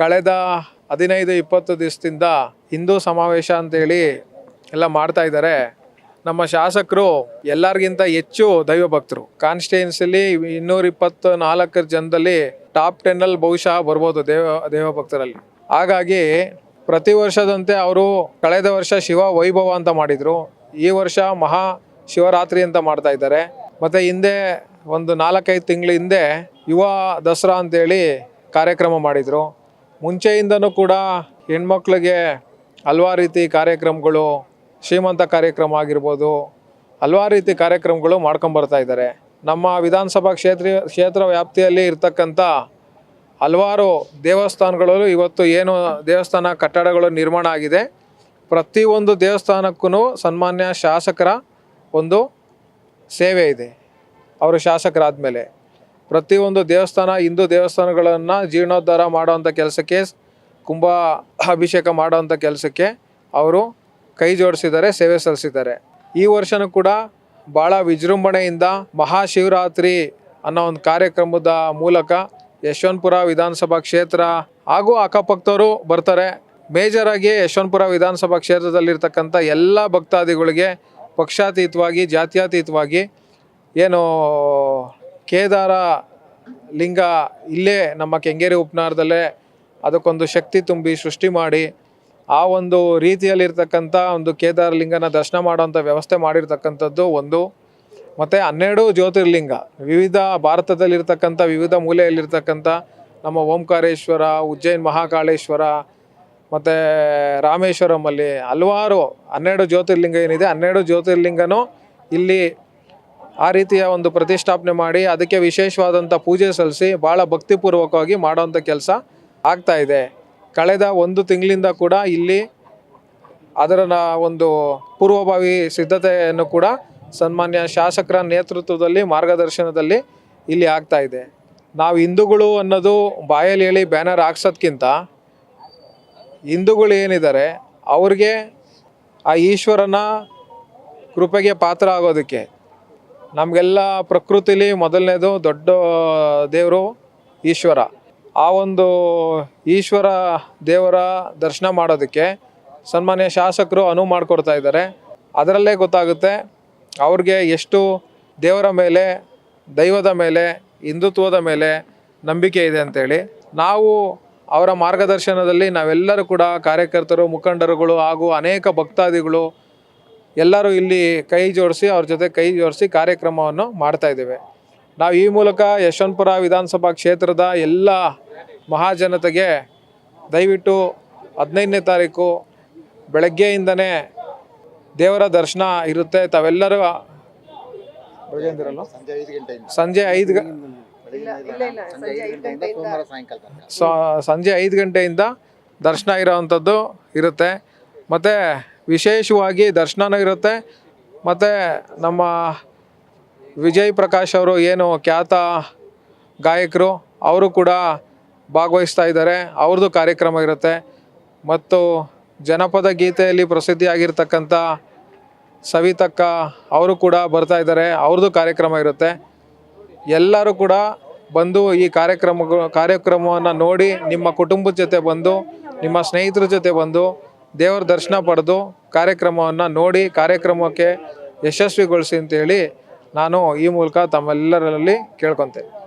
ಕಳೆದ ಹದಿನೈದು, ಇಪ್ಪತ್ತು ದಿವಸದಿಂದ ಹಿಂದೂ ಸಮಾವೇಶ ಅಂತೇಳಿ ಎಲ್ಲ ಮಾಡ್ತಾ ಇದ್ದಾರೆ. ನಮ್ಮ ಶಾಸಕರು ಎಲ್ಲರಿಗಿಂತ ಹೆಚ್ಚು ದೈವ ಭಕ್ತರು. ಕಾನ್ಸ್ಟಿಟ್ಯೂನ್ಸಿಲಿ ಇನ್ನೂರ ಇಪ್ಪತ್ತು ನಾಲ್ಕರ ಜನದಲ್ಲಿ ಟಾಪ್ ಟೆನ್ನಲ್ಲಿ ಬಹುಶಃ ಬರ್ಬೋದು ದೇವ ದೇವ ಭಕ್ತರಲ್ಲಿ. ಹಾಗಾಗಿ ಪ್ರತಿ ವರ್ಷದಂತೆ ಅವರು ಕಳೆದ ವರ್ಷ ಶಿವ ವೈಭವ ಅಂತ ಮಾಡಿದರು. ಈ ವರ್ಷ ಮಹಾ ಶಿವರಾತ್ರಿ ಅಂತ ಮಾಡ್ತಾ ಇದ್ದಾರೆ. ಮತ್ತು ಹಿಂದೆ ಒಂದು ನಾಲ್ಕೈದು ತಿಂಗಳ ಹಿಂದೆ ಯುವ ದಸರಾ ಅಂತೇಳಿ ಕಾರ್ಯಕ್ರಮ ಮಾಡಿದರು. ಮುಂಚೆಯಿಂದನೂ ಕೂಡ ಹೆಣ್ಮಕ್ಳಿಗೆ ಹಲ್ವಾರು ರೀತಿ ಕಾರ್ಯಕ್ರಮಗಳು, ಶ್ರೀಮಂತ ಕಾರ್ಯಕ್ರಮ ಆಗಿರ್ಬೋದು ಹಲ್ವಾರು ರೀತಿ ಕಾರ್ಯಕ್ರಮಗಳು ಮಾಡ್ಕೊಂಬರ್ತಾ ಇದ್ದಾರೆ. ನಮ್ಮ ವಿಧಾನಸಭಾ ಕ್ಷೇತ್ರ ಕ್ಷೇತ್ರ ವ್ಯಾಪ್ತಿಯಲ್ಲಿ ಇರ್ತಕ್ಕಂಥ ಹಲವಾರು ದೇವಸ್ಥಾನಗಳಲ್ಲೂ ಇವತ್ತು ಏನು ದೇವಸ್ಥಾನ ಕಟ್ಟಡಗಳು ನಿರ್ಮಾಣ ಆಗಿದೆ. ಪ್ರತಿಯೊಂದು ದೇವಸ್ಥಾನಕ್ಕೂ ಸನ್ಮಾನ್ಯ ಶಾಸಕರ ಒಂದು ಸೇವೆ ಇದೆ. ಅವರು ಶಾಸಕರಾದಮೇಲೆ. ಪ್ರತಿಯೊಂದು ದೇವಸ್ಥಾನ, ಹಿಂದೂ ದೇವಸ್ಥಾನಗಳನ್ನು ಜೀರ್ಣೋದ್ಧಾರ ಮಾಡೋವಂಥ ಕೆಲಸಕ್ಕೆ, ಕುಂಭ ಅಭಿಷೇಕ ಮಾಡೋವಂಥ ಕೆಲಸಕ್ಕೆ ಅವರು ಕೈ ಜೋಡಿಸಿದ್ದಾರೆ, ಸೇವೆ ಸಲ್ಲಿಸಿದ್ದಾರೆ. ಈ ವರ್ಷನೂ ಕೂಡ ಭಾಳ ವಿಜೃಂಭಣೆಯಿಂದ ಮಹಾಶಿವರಾತ್ರಿ ಅನ್ನೋ ಒಂದು ಕಾರ್ಯಕ್ರಮದ ಮೂಲಕ ಯಶವಂತಪುರ ವಿಧಾನಸಭಾ ಕ್ಷೇತ್ರ ಹಾಗೂ ಅಕ್ಕಪಕ್ಕದವರು ಬರ್ತಾರೆ. ಮೇಜರಾಗಿ ಯಶವಂತಪುರ ವಿಧಾನಸಭಾ ಕ್ಷೇತ್ರದಲ್ಲಿರ್ತಕ್ಕಂಥ ಎಲ್ಲ ಭಕ್ತಾದಿಗಳಿಗೆ ಪಕ್ಷಾತೀತವಾಗಿ, ಜಾತ್ಯಾತೀತವಾಗಿ ಏನು ಕೇದಾರ ಲಿಂಗ ಇಲ್ಲೇ ನಮ್ಮ ಕೆಂಗೇರಿ ಉಪನಾರದಲ್ಲೇ ಅದಕ್ಕೊಂದು ಶಕ್ತಿ ತುಂಬಿ ಸೃಷ್ಟಿ ಮಾಡಿ ಆ ಒಂದು ರೀತಿಯಲ್ಲಿರ್ತಕ್ಕಂಥ ಒಂದು ಕೇದಾರ ಲಿಂಗನ ದರ್ಶನ ಮಾಡೋವಂಥ ವ್ಯವಸ್ಥೆ ಮಾಡಿರ್ತಕ್ಕಂಥದ್ದು ಒಂದು. ಮತ್ತು ಹನ್ನೆರಡು ಜ್ಯೋತಿರ್ಲಿಂಗ, ವಿವಿಧ ಭಾರತದಲ್ಲಿರ್ತಕ್ಕಂಥ, ವಿವಿಧ ಮೂಲೆಯಲ್ಲಿರ್ತಕ್ಕಂಥ ನಮ್ಮ ಓಂಕಾರೇಶ್ವರ ಉಜ್ಜೈನ್ ಮಹಾಕಾಳೇಶ್ವರ, ಮತ್ತು ರಾಮೇಶ್ವರಮಲ್ಲಿ ಹಲವಾರು ಹನ್ನೆರಡು ಜ್ಯೋತಿರ್ಲಿಂಗ ಏನಿದೆ, ಹನ್ನೆರಡು ಜ್ಯೋತಿರ್ಲಿಂಗನೂ ಇಲ್ಲಿ ಆ ರೀತಿಯ ಒಂದು ಪ್ರತಿಷ್ಠಾಪನೆ ಮಾಡಿ ಅದಕ್ಕೆ ವಿಶೇಷವಾದಂಥ ಪೂಜೆ ಸಲ್ಲಿಸಿ ಭಾಳ ಭಕ್ತಿಪೂರ್ವಕವಾಗಿ ಮಾಡೋವಂಥ ಕೆಲಸ ಆಗ್ತಾ ಇದೆ. ಕಳೆದ ಒಂದು ತಿಂಗಳಿಂದ ಕೂಡ ಇಲ್ಲಿ ಅದರ ಒಂದು ಪೂರ್ವಭಾವಿ ಸಿದ್ಧತೆಯನ್ನು ಕೂಡ ಸನ್ಮಾನ್ಯ ಶಾಸಕರ ನೇತೃತ್ವದಲ್ಲಿ, ಮಾರ್ಗದರ್ಶನದಲ್ಲಿ ಇಲ್ಲಿ ಆಗ್ತಾ ಇದೆ. ನಾವು ಹಿಂದೂಗಳು ಅನ್ನೋದು ಬಾಯಲ್ಲಿ ಹೇಳಿ ಬ್ಯಾನರ್ ಹಾಕ್ಸೋದ್ಕಿಂತ ಹಿಂದೂಗಳು ಏನಿದ್ದಾರೆ ಅವ್ರಿಗೆ ಆ ಈಶ್ವರನ ಕೃಪೆಗೆ ಪಾತ್ರ ಆಗೋದಕ್ಕೆ ನಮಗೆಲ್ಲ ಪ್ರಕೃತಿಲಿ ಮೊದಲನೇದು ದೊಡ್ಡ ದೇವರು ಈಶ್ವರ. ಆ ಒಂದು ಈಶ್ವರ ದೇವರ ದರ್ಶನ ಮಾಡೋದಕ್ಕೆ ಸನ್ಮಾನ್ಯ ಶಾಸಕರು ಅನುವು ಮಾಡಿಕೊಡ್ತಾ ಇದ್ದಾರೆ. ಅದರಲ್ಲೇ ಗೊತ್ತಾಗುತ್ತೆ, ಅವ್ರಿಗೆ ಎಷ್ಟು ದೇವರ ಮೇಲೆ, ದೈವದ ಮೇಲೆ, ಹಿಂದುತ್ವದ ಮೇಲೆ ನಂಬಿಕೆ ಇದೆ ಅಂತೇಳಿ. ನಾವು ಅವರ ಮಾರ್ಗದರ್ಶನದಲ್ಲಿ ನಾವೆಲ್ಲರೂ ಕೂಡ ಕಾರ್ಯಕರ್ತರು, ಮುಖಂಡರುಗಳು ಹಾಗೂ ಅನೇಕ ಭಕ್ತಾದಿಗಳು ಎಲ್ಲರೂ ಇಲ್ಲಿ ಕೈ ಜೋಡಿಸಿ ಅವ್ರ ಜೊತೆ ಕೈ ಜೋಡಿಸಿ ಕಾರ್ಯಕ್ರಮವನ್ನು ಮಾಡ್ತಾ ಇದ್ದೇವೆ. ನಾವು ಈ ಮೂಲಕ ಯಶವಂತಪುರ ವಿಧಾನಸಭಾ ಕ್ಷೇತ್ರದ ಎಲ್ಲ ಮಹಾಜನತೆಗೆ ದಯವಿಟ್ಟು ಹದಿನೈದನೇ ತಾರೀಕು ಬೆಳಗ್ಗೆಯಿಂದನೇ ದೇವರ ದರ್ಶನ ಇರುತ್ತೆ. ತಾವೆಲ್ಲರೂ ಸಂಜೆ ಐದು ಸಂಜೆ ಐದು ಗಂಟೆಯಿಂದ ದರ್ಶನ ಇರೋವಂಥದ್ದು ಇರುತ್ತೆ. ಮತ್ತು ವಿಶೇಷವಾಗಿ ದರ್ಶನನೂ ಇರುತ್ತೆ. ಮತ್ತು ನಮ್ಮ ವಿಜಯ್ ಪ್ರಕಾಶ್ ಅವರು ಏನು ಖ್ಯಾತ ಗಾಯಕರು, ಅವರು ಕೂಡ ಭಾಗವಹಿಸ್ತಾ ಇದ್ದಾರೆ. ಅವ್ರದ್ದು ಕಾರ್ಯಕ್ರಮ ಇರುತ್ತೆ. ಮತ್ತು ಜನಪದ ಗೀತೆಯಲ್ಲಿ ಪ್ರಸಿದ್ಧಿಯಾಗಿರ್ತಕ್ಕಂಥ ಸವಿತಕ್ಕ ಅವರು ಕೂಡ ಬರ್ತಾ ಇದ್ದಾರೆ. ಅವ್ರದ್ದು ಕಾರ್ಯಕ್ರಮ ಇರುತ್ತೆ. ಎಲ್ಲರೂ ಕೂಡ ಬಂದು ಈ ಕಾರ್ಯಕ್ರಮ, ಕಾರ್ಯಕ್ರಮವನ್ನು ನೋಡಿ ನಿಮ್ಮ ಕುಟುಂಬದ ಜೊತೆ ಬಂದು, ನಿಮ್ಮ ಸ್ನೇಹಿತರ ಜೊತೆ ಬಂದು ದೇವರ ದರ್ಶನ ಪಡೆದು ಕಾರ್ಯಕ್ರಮವನ್ನು ನೋಡಿ ಕಾರ್ಯಕ್ರಮಕ್ಕೆ ಯಶಸ್ವಿಗೊಳಿಸಿ ಅಂತೇಳಿ ನಾನು ಈ ಮೂಲಕ ತಮ್ಮೆಲ್ಲರಲ್ಲಿ ಕೇಳ್ಕೊತೇನೆ